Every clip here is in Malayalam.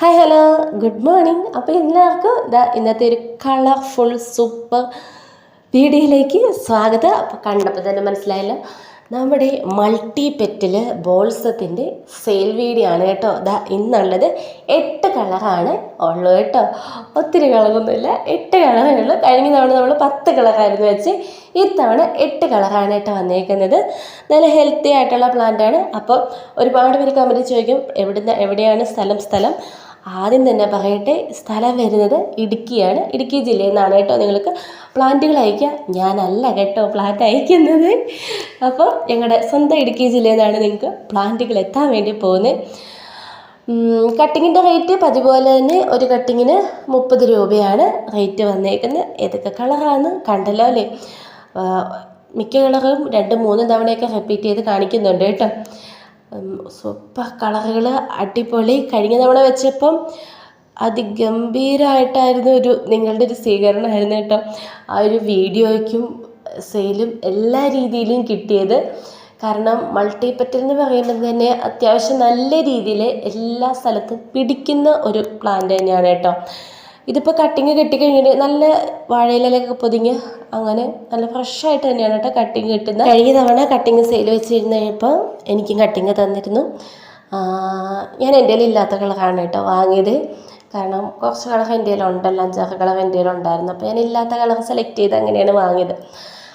ഹായ് ഹലോ ഗുഡ് മോർണിംഗ് അപ്പോൾ എല്ലാവർക്കും ഇതാ ഇന്നത്തെ ഒരു കളർഫുൾ സൂപ്പർ വീഡിയോയിലേക്ക് സ്വാഗതം. അപ്പോൾ കണ്ടപ്പോൾ തന്നെ മനസ്സിലായല്ലോ. നമ്മുടെ മൾട്ടി പെറ്റിൽ ബോൾസത്തിന്റെ സെയിൽ വീഡിയോ ആണ് കേട്ടോ. ഇതാ ഇന്നുള്ളത് എട്ട് കളറാണ് ഉള്ളത് കേട്ടോ. ഒത്തിരി കളറൊന്നുമില്ല എട്ട് കളറേ ഉള്ളൂ. കഴിഞ്ഞ തവണ നമ്മൾ പത്ത് കളറായിരുന്നു വെച്ച് ഇത്തവണ എട്ട് കളറാണ് കേട്ടോ വന്നേക്കുന്നത്. നല്ല ഹെൽത്തി ആയിട്ടുള്ള പ്ലാന്റാണ് അപ്പോൾ ഒരുപാട് പേര് കമന്റ് ചോദിക്കും എവിടുന്ന് എവിടെയാണ് സ്ഥലം സ്ഥലം? ആദ്യം തന്നെ പറയട്ടെ സ്ഥലം വരുന്നത് ഇടുക്കിയാണ്. ഇടുക്കി ജില്ലയിൽ നിന്നാണ് കേട്ടോ നിങ്ങൾക്ക് പ്ലാന്റുകൾ അയക്കുക ഞാനല്ല കേട്ടോ പ്ലാന്റ് അയക്കുന്നത് അപ്പോൾ ഞങ്ങളുടെ സ്വന്തം ഇടുക്കി ജില്ലയിൽ നിന്നാണ് നിങ്ങൾക്ക് പ്ലാന്റുകൾ എത്താൻ വേണ്ടി പോകുന്നത്. കട്ടിങ്ങിന്റെ റേറ്റ് പതിപോലെ തന്നെ ഒരു കട്ടിങ്ങിന് മുപ്പത് രൂപയാണ് റേറ്റ് വന്നേക്കുന്നത്. ഏതൊക്കെ കളറാണ് കണ്ടല്ലോ അല്ലേ? മിക്ക കളറും രണ്ട് മൂന്ന് തവണയൊക്കെ റിപ്പീറ്റ് ചെയ്ത് കാണിക്കുന്നുണ്ട് കേട്ടോ. സൂപ്പർ കളറുകൾ അടിപൊളി. കഴിഞ്ഞ തവണ വെച്ചപ്പം അതിഗംഭീരമായിട്ടായിരുന്നു ഒരു നിങ്ങളുടെ ഒരു സ്വീകരണമായിരുന്നു കേട്ടോ. ആ ഒരു വീഡിയോയ്ക്കും സെയിലും എല്ലാ രീതിയിലും കിട്ടിയത്. കാരണം മൾട്ടിപ്പറ്റൽ എന്ന് പറയുമ്പോൾ തന്നെ അത്യാവശ്യം നല്ല രീതിയിൽ എല്ലാ സ്ഥലത്തും പിടിക്കുന്ന ഒരു പ്ലാന്റ് തന്നെയാണ് കേട്ടോ. ഇതിപ്പോൾ കട്ടിങ് കിട്ടിക്കഴിഞ്ഞിട്ട് നല്ല വാഴയിലൊക്കെ പൊതിഞ്ഞ് അങ്ങനെ നല്ല ഫ്രഷായിട്ട് തന്നെയാണ് കേട്ടോ കട്ടിങ് കിട്ടുന്നത്. കഴിഞ്ഞ തവണ കട്ടിങ് സെയിൽ വെച്ചിരുന്നപ്പോൾ എനിക്കും കട്ടിങ് തന്നിരുന്നു. ഞാൻ എന്റെ ഇല്ലാത്ത കളറാണ് കേട്ടോ വാങ്ങിയത്. കാരണം കുറച്ച് കളർ എന്റെ ഉണ്ടല്ലോ അഞ്ചാറ് കളർ എന്റെ ഉണ്ടായിരുന്നു. അപ്പോൾ ഞാൻ ഇല്ലാത്ത കളർ സെലക്ട് ചെയ്ത് അങ്ങനെയാണ് വാങ്ങിയത്.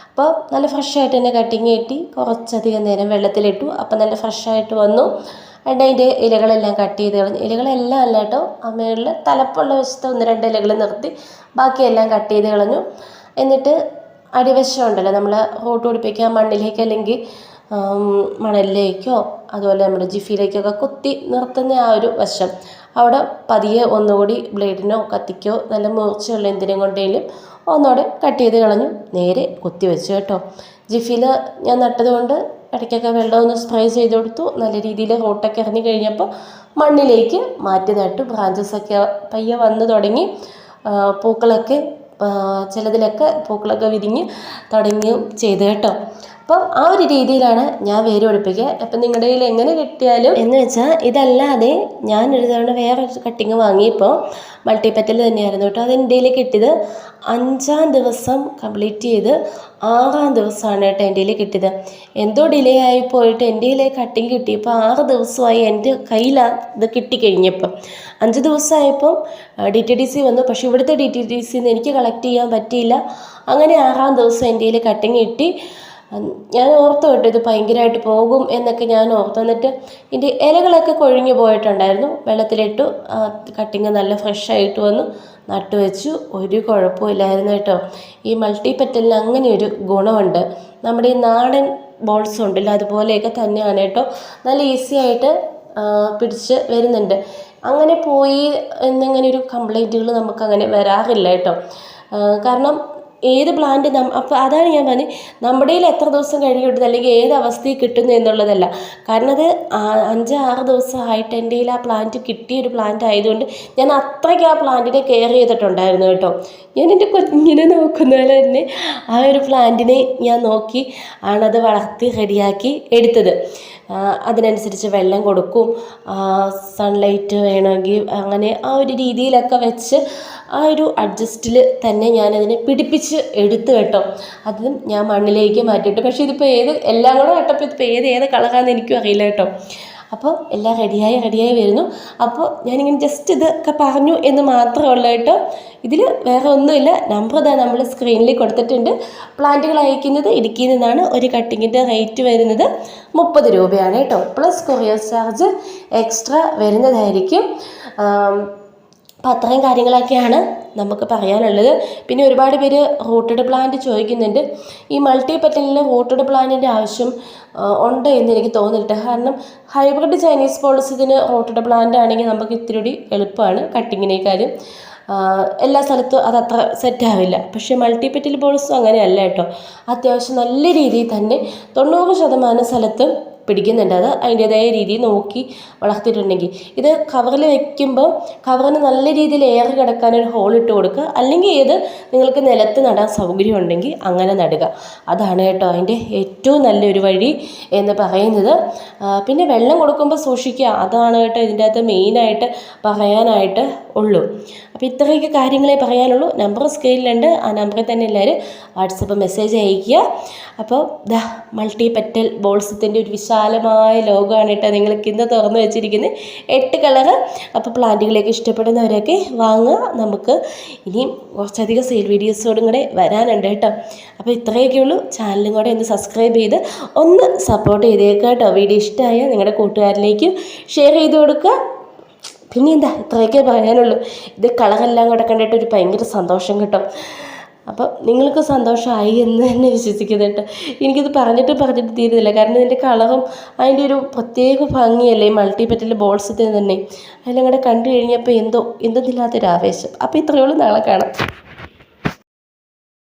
അപ്പോൾ നല്ല ഫ്രഷായിട്ട് തന്നെ കട്ടിങ് കെട്ടി. കുറച്ചധികം നേരം വെള്ളത്തിലിട്ടു. അപ്പോൾ നല്ല ഫ്രഷായിട്ട് വന്നു. എന്നിട്ട് അതിന്റെ ഇലകളെല്ലാം കട്ട് ചെയ്ത് കളഞ്ഞ് ഇലകളെല്ലാം അല്ല കേട്ടോ ആ മേളിൽ തലപ്പുള്ള വശത്ത് ഒന്ന് രണ്ട് ഇലകൾ നിർത്തി ബാക്കിയെല്ലാം കട്ട് ചെയ്ത് കളഞ്ഞു. എന്നിട്ട് അടിവശം ഉണ്ടല്ലോ നമ്മൾ ഹോട്ട് പിടിപ്പിക്കുക മണ്ണിലേക്ക് അല്ലെങ്കിൽ മണലിലേക്കോ അതുപോലെ നമ്മുടെ ജിഫിയിലേക്കൊക്കെ കുത്തി നിർത്തുന്ന ആ ഒരു വശം. അവിടെ പതിയെ ഒന്നുകൂടി ബ്ലേഡിനോ കത്തിക്കോ നല്ല മൂർച്ചയുള്ള എന്തിനും കൊണ്ടെങ്കിലും ഒന്നുകൂടെ കട്ട് ചെയ്ത് കളഞ്ഞു നേരെ കുത്തി വെച്ചു കേട്ടോ. ജിഫിയിൽ ഞാൻ നട്ടതുകൊണ്ട് ഇടയ്ക്കൊക്കെ വെള്ളം ഒന്ന് സ്പ്രേ ചെയ്ത് കൊടുത്തു. നല്ല രീതിയിൽ റോട്ടൊക്കെ ഇറങ്ങി കഴിഞ്ഞപ്പോൾ മണ്ണിലേക്ക് മാറ്റി നട്ടു. ബ്രാഞ്ചസൊക്കെ പയ്യെ വന്ന് തുടങ്ങി. പൂക്കളൊക്കെ ചിലതിലൊക്കെ പൂക്കളൊക്കെ വിരിഞ്ഞ് തുടങ്ങുകയും ചെയ്തു കേട്ടോ. അപ്പം ആ ഒരു രീതിയിലാണ് ഞാൻ വേര് പഠിപ്പിക്കുക അപ്പം നിങ്ങളുടെ കയ്യിൽ എങ്ങനെ കിട്ടിയാലും എന്ന് വെച്ചാൽ ഇതല്ലാതെ ഞാൻ ഒരു തവണ വേറെ കട്ടിങ് വാങ്ങിയപ്പോൾ മൾട്ടിപ്പറ്റൽ തന്നെയായിരുന്നു കേട്ടോ. അത് എന്റെ കയ്യിൽ കിട്ടിയത് അഞ്ചാം ദിവസം കംപ്ലീറ്റ് ചെയ്ത് ആറാം ദിവസമാണ് കേട്ടോ എന്റെ കയ്യിൽ കിട്ടിയത്. എന്തോ ഡിലേ ആയി പോയിട്ട് എന്റെ കയ്യിൽ കട്ടിങ് കിട്ടിയപ്പോൾ ആറ് ദിവസമായി എന്റെ കയ്യിലാണ് ഇത് കിട്ടിക്കഴിഞ്ഞപ്പം. അഞ്ച് ദിവസമായപ്പം ഡി ടി ഡി സി വന്നു. പക്ഷേ ഇവിടുത്തെ ഡി ടി ഡി സിന്ന് എനിക്ക് കളക്ട് ചെയ്യാൻ പറ്റിയില്ല. അങ്ങനെ ആറാം ദിവസം എന്റെ കയ്യിൽ കട്ടിങ് കിട്ടി. ഞാൻ ഓർത്തു കേട്ടോ ഇത് ഭയങ്കരമായിട്ട് പോകും എന്നൊക്കെ ഞാൻ ഓർത്തു. എന്നിട്ട് ഇതിന്റെ ഇലകളൊക്കെ കൊഴിഞ്ഞു പോയിട്ടുണ്ടായിരുന്നു. വെള്ളത്തിലിട്ടു കട്ടിങ് നല്ല ഫ്രഷ് ആയിട്ട് വന്നു. നട്ടു വെച്ചു. ഒരു കുഴപ്പമില്ലായിരുന്നു കേട്ടോ. ഈ മൾട്ടി പെറ്റലിന് അങ്ങനെ ഒരു ഗുണമുണ്ട്. നമ്മുടെ ഈ നാടൻ ബോൾസ് ഉണ്ടല്ലോ അതുപോലെയൊക്കെ തന്നെയാണ് കേട്ടോ. നല്ല ഈസി ആയിട്ട് പിടിച്ച് വരുന്നുണ്ട്. അങ്ങനെ പോയി എന്നിങ്ങനെ ഒരു കംപ്ലൈന്റുകൾ നമുക്കങ്ങനെ വരാറില്ല കേട്ടോ. കാരണം ഏത് പ്ലാന്റ് നം അപ്പോൾ അതാണ് ഞാൻ പറഞ്ഞത്. നമ്മുടെ കയ്യിൽ എത്ര ദിവസം കഴിഞ്ഞിട്ട് അല്ലെങ്കിൽ ഏത് അവസ്ഥയിൽ കിട്ടുന്നു എന്നുള്ളതല്ല. കാരണം അത് അഞ്ച് ആറ് ദിവസമായിട്ട് എന്റെ കയ്യിൽ ആ പ്ലാന്റ് കിട്ടിയ ഒരു പ്ലാന്റ് ആയതുകൊണ്ട് ഞാൻ അത്രയ്ക്ക് ആ പ്ലാന്റിനെ കെയർ ചെയ്തിട്ടുണ്ടായിരുന്നു കേട്ടോ. ഞാൻ എന്റെ കുഞ്ഞിനെ നോക്കുന്ന തന്നെ ആ ഒരു പ്ലാന്റിനെ ഞാൻ നോക്കി ആണത് വളർത്തി റെഡിയാക്കി എടുത്തത്. അതിനനുസരിച്ച് വെള്ളം കൊടുക്കും. സൺലൈറ്റ് വേണമെങ്കിൽ അങ്ങനെ ആ ഒരു രീതിയിലൊക്കെ വെച്ച് ആ ഒരു അഡ്ജസ്റ്റിൽ തന്നെ ഞാനതിനെ പിടിപ്പിച്ച് എടുത്തു കേട്ടോ. അതും ഞാൻ മണ്ണിലേക്ക് മാറ്റിയിട്ട്. പക്ഷേ ഇതിപ്പോൾ ഏത് എല്ലാം കൂടെ കേട്ടപ്പോൾ ഇതിപ്പോൾ ഏത് ഏത് കളകാന്ന് എനിക്കും അറിയില്ല കേട്ടോ. അപ്പോൾ എല്ലാം റെഡിയായി റെഡിയായി വരുന്നു. അപ്പോൾ ഞാനിങ്ങനെ ജസ്റ്റ് ഇതൊക്കെ പറഞ്ഞു എന്ന് മാത്രമേ ഉള്ളൂ കേട്ടോ. ഇതിൽ വേറെ ഒന്നുമില്ല. നമ്പർ ഇതാ നമ്മൾ സ്ക്രീനിൽ കൊടുത്തിട്ടുണ്ട്. പ്ലാന്റുകൾ അയക്കുന്നത് ഇടുക്കിയിൽ നിന്നാണ് ഒരു കട്ടിങ്ങിന്റെ റേറ്റ് വരുന്നത് മുപ്പത് രൂപയാണ് കേട്ടോ. പ്ലസ് കൊറിയർ ചാർജ് എക്സ്ട്രാ വരുന്നതായിരിക്കും. ആം, അപ്പം അത്രയും കാര്യങ്ങളൊക്കെയാണ് നമുക്ക് പറയാനുള്ളത്. പിന്നെ ഒരുപാട് പേര് റൂട്ടഡ് പ്ലാന്റ് ചോദിക്കുന്നുണ്ട്. ഈ മൾട്ടി പെറ്റലിന് റൂട്ടഡ് പ്ലാന്റിന്റെ ആവശ്യം ഉണ്ട് എന്ന് എനിക്ക് തോന്നിയിട്ട് കാരണം ഹൈബ്രിഡ് ചൈനീസ് പോളിസിന് റൂട്ടഡ് പ്ലാന്റ് ആണെങ്കിൽ നമുക്ക് ഇത്തിരി എളുപ്പമാണ് കട്ടിങ്ങിനേക്കാളും എല്ലാ സ്ഥലത്തും അത് അത്ര സെറ്റാവില്ല പക്ഷേ മൾട്ടി പെറ്റൽ ബോൾസും അങ്ങനെയല്ല കേട്ടോ. അത്യാവശ്യം നല്ല രീതിയിൽ തന്നെ തൊണ്ണൂറ് ശതമാനം സ്ഥലത്തും പിടിക്കുന്നുണ്ട്. അത് അതിന്റേതായ രീതിയിൽ നോക്കി വളർത്തിയിട്ടുണ്ടെങ്കിൽ. ഇത് കവറിൽ വെക്കുമ്പോൾ കവറിന് നല്ല രീതിയിൽ എയർ കിടക്കാൻ ഒരു ഹോൾ ഇട്ട് കൊടുക്കുക. അല്ലെങ്കിൽ ഏത് നിങ്ങൾക്ക് നിലത്ത് നടാൻ സൗകര്യം ഉണ്ടെങ്കിൽ അങ്ങനെ നടുക. അതാണ് കേട്ടോ അതിന്റെ ഏറ്റവും നല്ലൊരു വഴി എന്ന് പറയുന്നത്. പിന്നെ വെള്ളം കൊടുക്കുമ്പോൾ സൂക്ഷിക്കുക. അതാണ് കേട്ടോ ഇതിന്റെ അകത്ത് മെയിനായിട്ട് പറയാനായിട്ട് ഉള്ളൂ. അപ്പോൾ ഇത്രയൊക്കെ കാര്യങ്ങളെ പറയാനുള്ളൂ. നമ്പർ സ്ക്രീനിലുണ്ട്. ആ നമ്പറിൽ തന്നെ എല്ലാവരും വാട്സപ്പ് മെസ്സേജ് അയയ്ക്കുക. അപ്പോൾ ദാ മൾട്ടി പെറ്റൽ ബോൾസത്തിന്റെ ഒരു വിശാലമായ ലോകമാണ് കേട്ടോ നിങ്ങൾക്ക് ഇന്ന് തുറന്നു വെച്ചിരിക്കുന്നത്. എട്ട് കളറ്. അപ്പോൾ പ്ലാന്റുകളെയൊക്കെ ഇഷ്ടപ്പെടുന്നവരൊക്കെ വാങ്ങുക. നമുക്ക് ഇനിയും കുറച്ചധികം സെയിൽ വീഡിയോസോടും കൂടെ വരാനുണ്ട് കേട്ടോ. അപ്പോൾ ഇത്രയൊക്കെ ഉള്ളൂ ചാനലും കൂടെ ഒന്ന് സബ്സ്ക്രൈബ് ചെയ്ത് ഒന്ന് സപ്പോർട്ട് ചെയ്തേക്കുക കേട്ടോ. വീഡിയോ ഇഷ്ടമായാൽ നിങ്ങളുടെ കൂട്ടുകാരിലേക്കും ഷെയർ ചെയ്ത് കൊടുക്കുക. പിന്നെ എന്താ? ഇത്രയൊക്കെ പറയാനുള്ളൂ. ഇത് കളറെല്ലാം കൂടെ കണ്ടിട്ട് ഒരു ഭയങ്കര സന്തോഷം കിട്ടും. അപ്പം നിങ്ങൾക്ക് സന്തോഷമായി എന്ന് തന്നെ വിശ്വസിക്കുന്നത് കേട്ടോ. എനിക്കിത് പറഞ്ഞിട്ട് പറഞ്ഞിട്ട് തീരുന്നില്ല. കാരണം ഇതിന്റെ കളറും അതിന്റെ ഒരു പ്രത്യേക ഭംഗിയല്ലേ? മൾട്ടി പെറ്റൽ ബോൾസ് തന്നെ. അതിലങ്ങടെ കണ്ടു കഴിഞ്ഞപ്പോൾ എന്തോ എന്തെന്നില്ലാത്തൊരു ആവേശം. അപ്പോൾ ഇത്രയോളം നാളെ കാണാം.